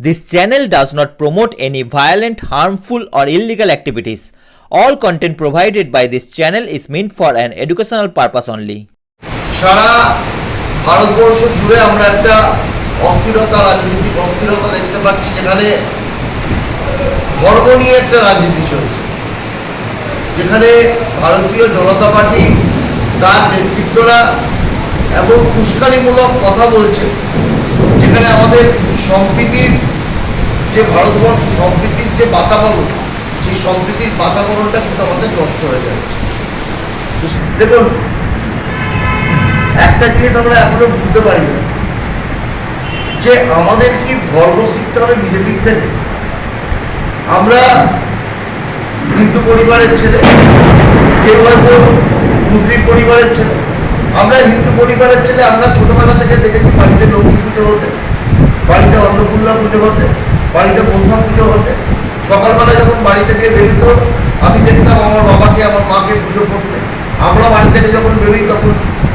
This channel does not promote any violent, harmful, or illegal activities. All content provided by this channel is meant for an educational purpose only. সারা ভারতবর্ষ জুড়ে আমরা একটা অস্থিরতা রাজনৈতিক অস্থিরতা দেখতে পাচ্ছি যেখানে ধর্ম নিয়ে একটা রাজনীতি চলছে যেখানে ভারতীয় জনতা পার্টি তার নেতৃত্বরা এবং উস্কানিমূলক কথা বলছে যেখানে আমাদের সম্প্রীতির যে ভারতবর্ষ, সম্প্রীতির যে বাতাবরণ, সেই সম্প্রীতির বাতাবরণটা কিন্তু আমাদের নষ্ট হয়ে যাচ্ছে। দেখুন, একটা জিনিস আমরা এখনও বুঝতে পারি না যে আমাদের কি ধর্ম শিখতে হবে বিজেপির থেকে? আমরা হিন্দু পরিবারের ছেলে, কেউ হয়তো মুসলিম পরিবারের ছেলে। আমরা হিন্দু পরিবারের ছেলে, আমরা ছোটবেলা থেকে দেখেছি বাড়িতে লক্ষ্মী পুজো হতে, বাড়িতে অন্নপূর্ণা পুজো হতে, বাড়িতে মনসা পুজো হতে। সকালবেলা যখন বাড়ি থেকে বেরোত, আমি দেখতাম আমার বাবাকে, আমার মাকে পুজো করতে। আমরা বাড়ি থেকে যখন বেরোই, তখন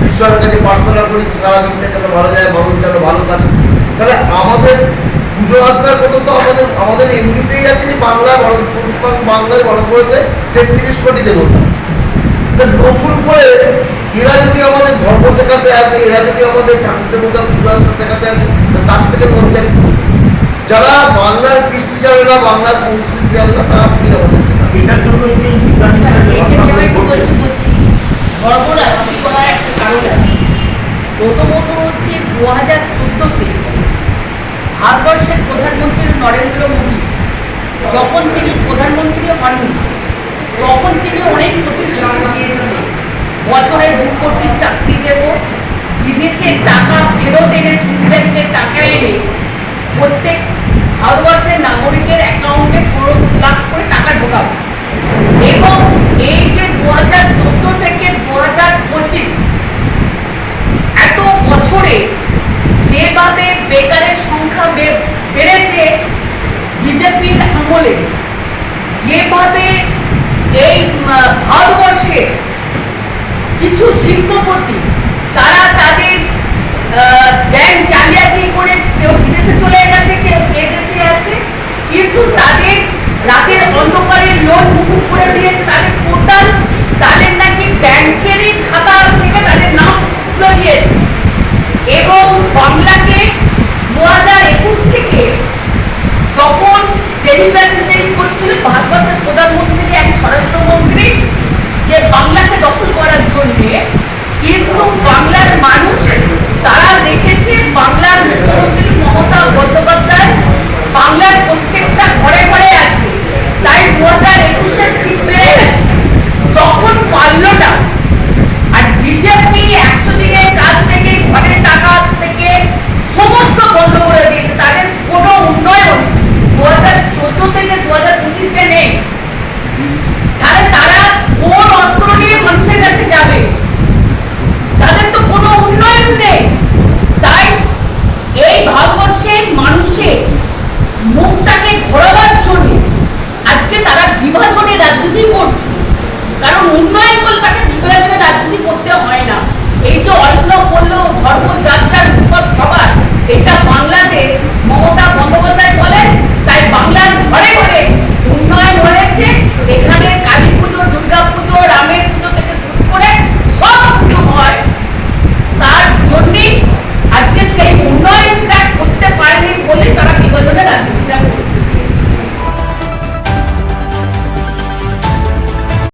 ঈশ্বরের কাছে প্রার্থনা করি, সারাদিনটা যেন ভালো যায় মানুষ যেন ভালো থাকে তাহলে আমাদের পুজো আস্থার মতো তো আমাদের আমাদের এমনিতেই আছে যে বাংলা বড় বাংলায় বড় করেছে তেত্রিশ কোটি দেবতা। তা নতুন করে এরা যদি আমাদের ধর্ম শেখাতে আসে এরা যদি আমাদের ঠাকুর দেবতা পুজো শেখাতে আসে তার থেকে লজ্জার যারা বাংলার কৃষ্টি জানে না বাংলা সংস্কৃতি জানে না তারা কি আমাদের শেখাবে একটু রাজনীতি করার কারণ আছে। প্রথমত হচ্ছে দু হাজার চোদ্দোতে ভারতবর্ষের প্রধানমন্ত্রী নরেন্দ্র মোদী যখন তিনি প্রধানমন্ত্রী হন তখন তিনি অনেক প্রতিশ্রুতি দিয়েছিলেন। বছরে দু কোটি চাকরি দেব। বিদেশের টাকা ফেরত এনে সুইস ব্যাংকের টাকা এনে প্রত্যেক ভারতবর্ষের নাগরিকের অ্যাকাউন্টে পনেরো লাখ করে টাকা ঢোকাবো। এবং এই যে দু হাজার চোদ্দ থেকে দু হাজার পঁচিশ এত বছরে যেভাবে বেকারের সংখ্যা বেড়েছে বিজেপির আমলে যেভাবে এই ভারতবর্ষে কিছু শিল্পপতি, তারা তাদের ব্যাংক জালিয়াতি করে কেউ বিদেশে চলে গেছে, কেউ এদেশে আছে, কিন্তু তাদের রাতের অন্ধকারে লোন মুকুব করে দিয়েছে, তাদের কোটাল তাদের নাকি ব্যাংকেরই খাতা থেকে তাদের নাম তুলে দিয়েছে। এবং বাংলাকে দু হাজার একুশ থেকে যখন টেলিভেশন তৈরি করছিল, ভারতবর্ষের প্রধানমন্ত্রী এক স্বরাষ্ট্রমন্ত্রী যে বাংলাকে দখল করার জন্যে কিন্তু বাংলার মানুষ তারা বিভাজন রাজনীতি করে